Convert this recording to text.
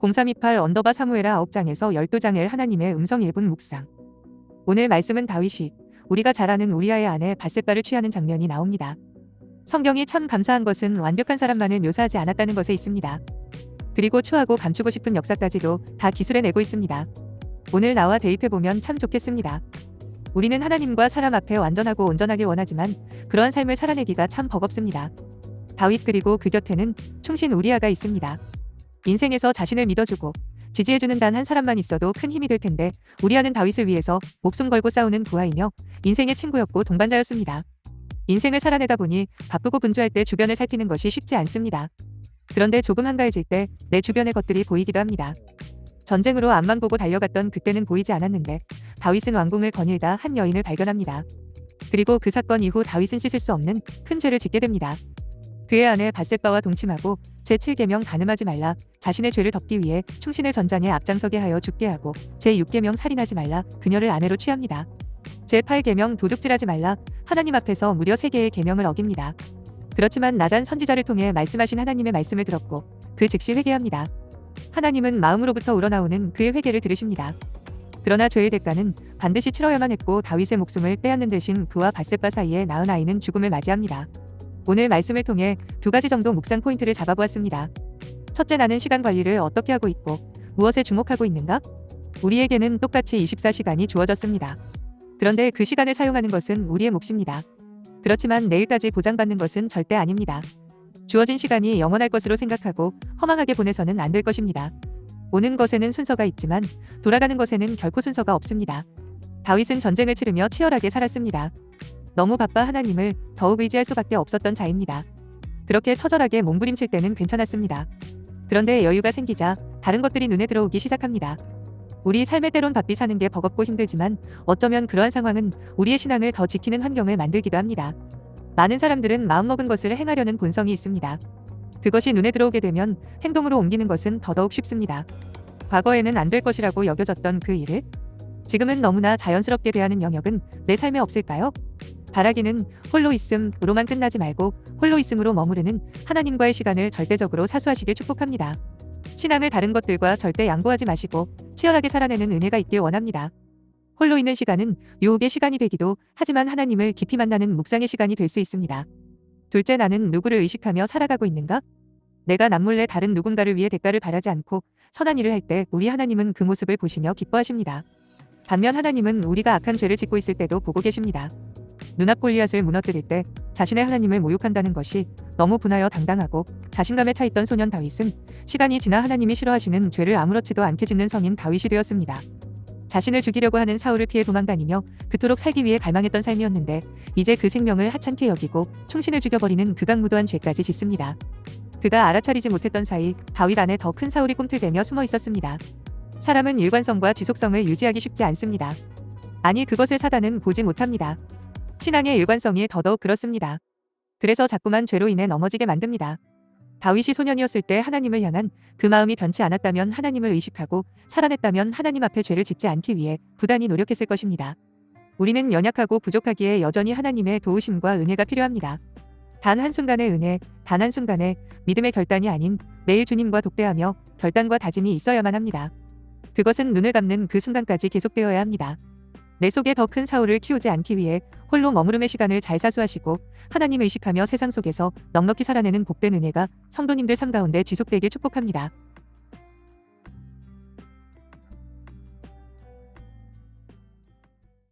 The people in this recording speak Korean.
0328 언더바 사무에라 9장에서 12장의 하나님의 음성 1분 묵상. 오늘 말씀은 다윗이 우리가 잘 아는 우리아의 아내 바셋바를 취하는 장면이 나옵니다. 성경이 참 감사한 것은 완벽한 사람만을 묘사하지 않았다는 것에 있습니다. 그리고 추하고 감추고 싶은 역사까지도 다 기술해 내고 있습니다. 오늘 나와 대입해 보면 참 좋겠습니다. 우리는 하나님과 사람 앞에 완전하고 온전하길 원하지만 그러한 삶을 살아내기가 참 버겁습니다. 다윗 그리고 그 곁에는 충신 우리아가 있습니다. 인생에서 자신을 믿어주고 지지해주는 단 한 사람만 있어도 큰 힘이 될 텐데 우리아는 다윗을 위해서 목숨 걸고 싸우는 부하이며 인생의 친구였고 동반자였습니다. 인생을 살아내다 보니 바쁘고 분주할 때 주변을 살피는 것이 쉽지 않습니다. 그런데 조금 한가해질 때 내 주변의 것들이 보이기도 합니다. 전쟁으로 앞만 보고 달려갔던 그때는 보이지 않았는데 다윗은 왕궁을 거닐다 한 여인을 발견합니다. 그리고 그 사건 이후 다윗은 씻을 수 없는 큰 죄를 짓게 됩니다. 그의 아내 바셋바와 동침하고 제7계명 가늠하지 말라 자신의 죄를 덮기 위해 충신을 전장에 앞장서게 하여 죽게 하고 제6계명 살인하지 말라 그녀를 아내로 취합니다. 제8계명 도둑질하지 말라 하나님 앞에서 무려 3개의 계명을 어깁니다. 그렇지만 나단 선지자를 통해 말씀하신 하나님의 말씀을 들었고 그 즉시 회개합니다. 하나님은 마음으로부터 우러나오는 그의 회개를 들으십니다. 그러나 죄의 대가는 반드시 치러야만 했고 다윗의 목숨을 빼앗는 대신 그와 바셋바 사이에 낳은 아이는 죽음을 맞이합니다. 오늘 말씀을 통해 두 가지 정도 묵상 포인트를 잡아보았습니다. 첫째 나는 시간 관리를 어떻게 하고 있고 무엇에 주목하고 있는가? 우리에게는 똑같이 24시간이 주어졌습니다. 그런데 그 시간을 사용하는 것은 우리의 몫입니다. 그렇지만 내일까지 보장받는 것은 절대 아닙니다. 주어진 시간이 영원할 것으로 생각하고 허망하게 보내서는 안 될 것입니다. 오는 것에는 순서가 있지만 돌아가는 것에는 결코 순서가 없습니다. 다윗은 전쟁을 치르며 치열하게 살았습니다. 너무 바빠 하나님을 더욱 의지할 수밖에 없었던 자입니다. 그렇게 처절하게 몸부림칠 때는 괜찮았습니다. 그런데 여유가 생기자 다른 것들이 눈에 들어오기 시작합니다. 우리 삶의 때론 바삐 사는 게 버겁고 힘들지만 어쩌면 그러한 상황은 우리의 신앙을 더 지키는 환경을 만들기도 합니다. 많은 사람들은 마음먹은 것을 행하려는 본성이 있습니다. 그것이 눈에 들어오게 되면 행동으로 옮기는 것은 더더욱 쉽습니다. 과거에는 안 될 것이라고 여겨졌던 그 일을 지금은 너무나 자연스럽게 대하는 영역은 내 삶에 없을까요? 바라기는 홀로 있음으로만 끝나지 말고 홀로 있음으로 머무르는 하나님과의 시간을 절대적으로 사수하시길 축복합니다. 신앙을 다른 것들과 절대 양보하지 마시고 치열하게 살아내는 은혜가 있길 원합니다. 홀로 있는 시간은 유혹의 시간이 되기도 하지만 하나님을 깊이 만나는 묵상의 시간이 될 수 있습니다. 둘째 나는 누구를 의식하며 살아가고 있는가? 내가 남몰래 다른 누군가를 위해 대가를 바라지 않고 선한 일을 할 때 우리 하나님은 그 모습을 보시며 기뻐하십니다. 반면 하나님은 우리가 악한 죄를 짓고 있을 때도 보고 계십니다. 눈앞 골리앗을 무너뜨릴 때 자신의 하나님을 모욕한다는 것이 너무 분하여 당당하고 자신감에 차 있던 소년 다윗은 시간이 지나 하나님이 싫어하시는 죄를 아무렇지도 않게 짓는 성인 다윗이 되었습니다. 자신을 죽이려고 하는 사울을 피해 도망다니며 그토록 살기 위해 갈망했던 삶이었는데 이제 그 생명을 하찮게 여기고 충신을 죽여버리는 극악무도한 죄까지 짓습니다. 그가 알아차리지 못했던 사이 다윗 안에 더 큰 사울이 꿈틀대며 숨어 있었습니다. 사람은 일관성과 지속성을 유지하기 쉽지 않습니다. 아니 그것을 사단은 보지 못합니다. 신앙의 일관성이 더더욱 그렇습니다. 그래서 자꾸만 죄로 인해 넘어지게 만듭니다. 다윗이 소년이었을 때 하나님을 향한 그 마음이 변치 않았다면 하나님을 의식하고 살아냈다면 하나님 앞에 죄를 짓지 않기 위해 부단히 노력했을 것입니다. 우리는 연약하고 부족하기에 여전히 하나님의 도우심과 은혜가 필요합니다. 단 한순간의 은혜, 단 한순간의 믿음의 결단이 아닌 매일 주님과 독대하며 결단과 다짐이 있어야만 합니다. 그것은 눈을 감는 그 순간까지 계속되어야 합니다. 내 속에 더 큰 사울을 키우지 않기 위해 홀로 머무름의 시간을 잘 사수하시고 하나님 의식하며 세상 속에서 넉넉히 살아내는 복된 은혜가 성도님들 삶 가운데 지속되길 축복합니다.